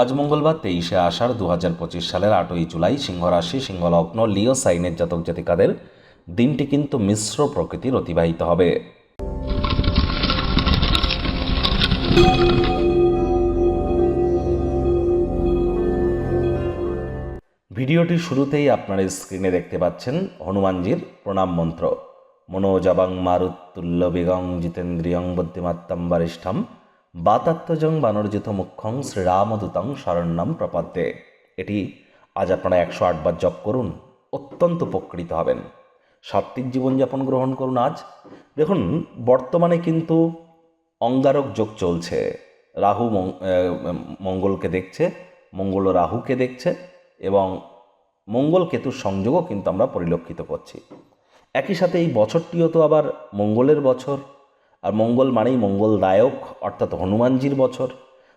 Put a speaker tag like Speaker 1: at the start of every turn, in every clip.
Speaker 1: আজ মঙ্গলবার তেইশে আষাঢ় দু হাজার পঁচিশ সালের আটই জুলাই সিংহ রাশি সিংহলগ্ন লিও সাইনের জাতক জাতিকাদের দিনটি কিন্তু মিশ্র প্রকৃতির অতিবাহিত হবে। ভিডিওটির শুরুতেই আপনারা স্ক্রিনে দেখতে পাচ্ছেন হনুমানজির প্রণাম মন্ত্র। মনোজবাং মারুত্তুল্য বেগং জিতেন্দ্রিয়ং বুদ্ধিমাত্তম বরিষ্ঠম। বাতাত্মজং বানর্জিত মুখ্যং শ্রীরামদূতং শরণ্যম প্রপদ্যে। এটি আজ আপনারা একশো আটবার জপ করুন, অত্যন্ত উপকৃত হবেন। সাত্ত্বিক জীবনযাপন গ্রহণ করুন আজ। দেখুন, বর্তমানে কিন্তু অঙ্গারক যোগ চলছে। রাহু মঙ্গলকে দেখছে, মঙ্গল রাহুকে দেখছে এবং মঙ্গল কেতুর সংযোগও কিন্তু আমরা পরিলক্ষিত করছি। একই সাথে এই বছরটিও তো আবার মঙ্গলের বছর। আর মঙ্গল মানেই মঙ্গলদায়ক, অর্থাৎ হনুমানজির বছর।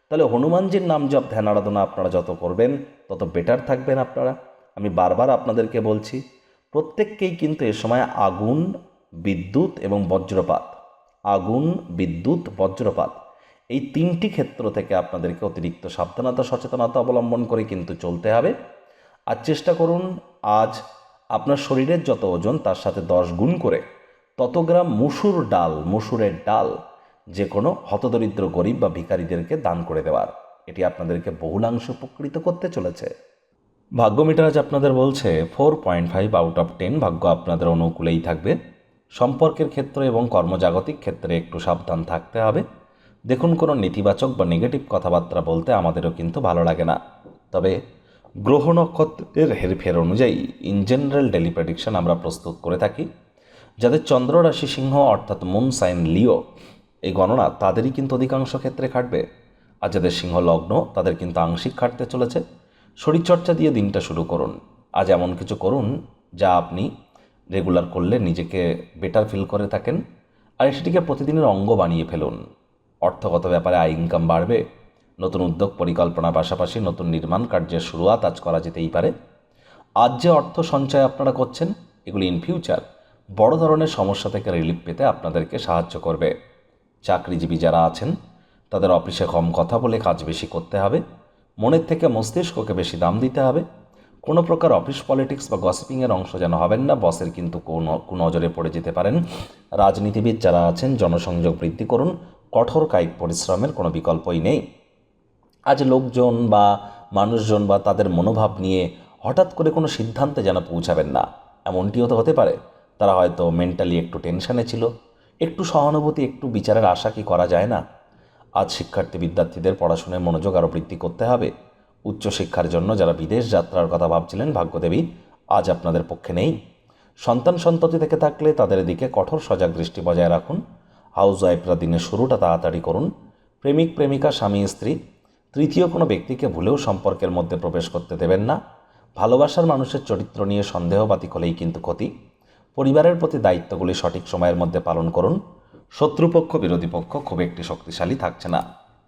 Speaker 1: তাহলে হনুমানজির নাম জপ ধ্যান আরাধনা আপনারা যত করবেন, তত বেটার থাকবেন আপনারা। আমি বারবার আপনাদেরকে বলছি, প্রত্যেককেই কিন্তু এ সময় আগুন, বিদ্যুৎ এবং বজ্রপাত, আগুন, বিদ্যুৎ, বজ্রপাত, এই তিনটি ক্ষেত্র থেকে আপনাদেরকে অতিরিক্ত সাবধানতা, সচেতনতা অবলম্বন করে কিন্তু চলতে হবে। আর চেষ্টা করুন, আজ আপনার শরীরের যত ওজন, তার সাথে দশ গুণ করে তত গ্রাম মুসুর ডাল, মুসুরের ডাল, যে কোনো হতদরিদ্র গরিব বা ভিখারিদেরকে দান করে দেওয়ার। এটি আপনাদেরকে বহুলাংশ উপকৃত করতে চলেছে। ভাগ্য মিটার আজ আপনাদের বলছে, four point five out of ten ভাগ্য আপনাদের অনুকূলেই থাকবে। সম্পর্কের ক্ষেত্রে এবং কর্মজাগতিক ক্ষেত্রে একটু সাবধান থাকতে হবে। দেখুন, কোনো নেতিবাচক বা নেগেটিভ কথাবার্তা বলতে আমাদেরও কিন্তু ভালো লাগে না। তবে গ্রহ নক্ষত্রের হেরফের অনুযায়ী ইন জেনারেল ডেলি প্রেডিকশন আমরা প্রস্তুত করে থাকি। যাদের চন্দ্র রাশি সিংহ অর্থাৎ মুন, সাইন, লিও, এই গণনা তাদেরই কিন্তু অধিকাংশ ক্ষেত্রে খাটবে। আর যাদের সিংহ লগ্ন, তাদের কিন্তু আংশিক খাটতে চলেছে। শরীরচর্চা দিয়ে দিনটা শুরু করুন। আজ এমন কিছু করুন যা আপনি রেগুলার করলে নিজেকে বেটার ফিল করে থাকেন। আর সেটিকে প্রতিদিনের অঙ্গ বানিয়ে ফেলুন। অর্থগত ব্যাপারে আয় ইনকাম বাড়বে। নতুন উদ্যোগ পরিকল্পনার পাশাপাশি নতুন নির্মাণ কার্যের শুরুয়াত আজ করা যেতেই পারে। আজ যে অর্থ সঞ্চয় আপনারা করছেন, এগুলি ইন ফিউচার বড় ধরনের সমস্যা থেকে রিলিফ পেতে আপনাদেরকে সাহায্য করবে। চাকরিজীবী যারা আছেন, তাদের অফিসে কম কথা বলে কাজ বেশি করতে হবে, মনের থেকে মস্তিষ্ককে বেশি দাম দিতে হবে। কোনো প্রকার অফিস পলিটিক্স বা গসিপিংয়ের অংশ যেন হবেন না বসের কিন্তু কোন নজরে পড়ে যেতে পারেন। রাজনীতিবিদ যারা আছেন, জনসংযোগ বৃদ্ধি করুন, কঠোর কায়িক পরিশ্রমের কোনো বিকল্পই নেই। আজ লোকজন বা মানুষজন বা তাদের মনোভাব নিয়ে হঠাৎ করে কোনো সিদ্ধান্তে যেন পৌঁছাবেন না, এমনটিও তো হতে পারে। তারা হয়তো মেন্টালি একটু টেনশানে ছিল, একটু সহানুভূতি, একটু বিচারের আশা কি করা যায় না? আজ শিক্ষার্থী বিদ্যার্থীদের পড়াশোনায় মনোযোগ আরও বৃদ্ধি করতে হবে। উচ্চশিক্ষার জন্য যারা বিদেশ যাত্রার কথা ভাবছিলেন, ভাগ্যদেবী, আজ আপনাদের পক্ষে নেই। সন্তান সন্ততি থেকে থাকলে তাদের দিকে কঠোর সজাগ দৃষ্টি বজায় রাখুন। হাউস ওয়াইফরা দিনের শুরুটা তাড়াতাড়ি করুন। প্রেমিক, প্রেমিকা, স্বামী, স্ত্রী, তৃতীয় কোনো ব্যক্তিকে ভুলেও সম্পর্কের মধ্যে প্রবেশ করতে দেবেন না। ভালোবাসার মানুষের চরিত্র নিয়ে সন্দেহবাতিক হলেই কিন্তু ক্ষতি। পরিবারের প্রতি দায়িত্বগুলি সঠিক সময়ের মধ্যে পালন করুন। শত্রুপক্ষ, বিরোধী পক্ষ খুব একটি শক্তিশালী থাকছে না।